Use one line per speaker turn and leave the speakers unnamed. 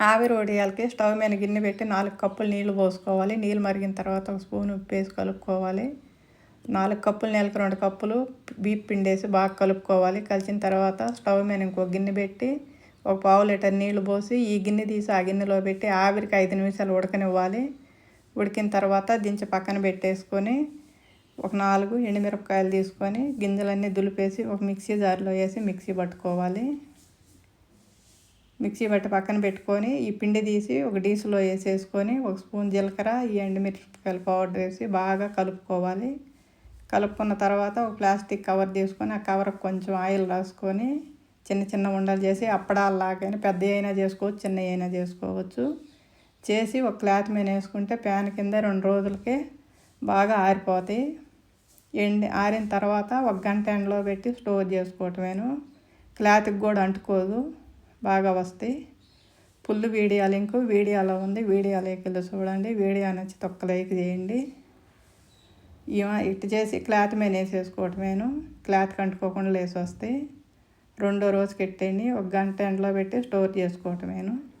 ఆవిరి వడియాలకి స్టవ్ మీద గిన్నె పెట్టి నాలుగు కప్పులు నీళ్ళు పోసుకోవాలి. నీళ్ళు మరిగిన తర్వాత ఒక స్పూన్ ఉప్పు వేసి కలుపుకోవాలి. నాలుగు కప్పులు నెలకు రెండు కప్పులు బీప్ పిండేసి బాగా కలుపుకోవాలి. కలిసిన తర్వాత స్టవ్ మీద ఇంకో గిన్నె పెట్టి ఒక పావు లీటర్ నీళ్ళు పోసి ఈ గిన్నె తీసి ఆ గిన్నెలో పెట్టి ఆవిరికి ఐదు నిమిషాలు ఉడకనివ్వాలి. ఉడికిన తర్వాత దించి పక్కన పెట్టేసుకొని ఒక నాలుగు ఎండుమిరపకాయలు తీసుకొని గింజలన్నీ దులిపేసి ఒక మిక్సీ జార్లో వేసి మిక్సీ పట్టుకోవాలి. మిక్సీ బట్ట పక్కన పెట్టుకొని ఈ పిండి తీసి ఒక డీసులో వేసేసుకొని ఒక స్పూన్ జీలకర్ర ఈ ఎండుమిరపకాయల పౌడర్ వేసి బాగా కలుపుకోవాలి. కలుపుకున్న తర్వాత ఒక ప్లాస్టిక్ కవర్ తీసుకొని ఆ కవర్కి కొంచెం ఆయిల్ రాసుకొని చిన్న చిన్న ఉండలు చేసి అప్పడాలాగానే పెద్ద అయినా చేసుకోవచ్చు చిన్న అయినా చేసుకోవచ్చు. చేసి ఒక క్లాత్ మీద వేసుకుంటే ప్యాన్ కింద రెండు రోజులకే బాగా ఆరిపోతాయి. ఎండి ఆరిన తర్వాత ఒక గంట ఎండలో పెట్టి స్టోర్ చేసుకోవటమేను. క్లాత్కి కూడా అంటుకోదు. బాగా వస్తాయి. ఫుల్ వీడియో లింక్ వీడియోలో ఉంది. వీడియోలోకి వెళ్ళి చూడండి. వీడియో నచ్చి తొక్క లైక్ చేయండి. ఇటు చేసి క్లాత్ మీద వేసేసుకోవటమేను. క్లాత్ కంటుకోకుండా లేసి వస్తాయి. రెండో రోజుకి ఎట్టేయండి? ఒక గంట ఎండలో పెట్టి స్టోర్ చేసుకోవటమేను.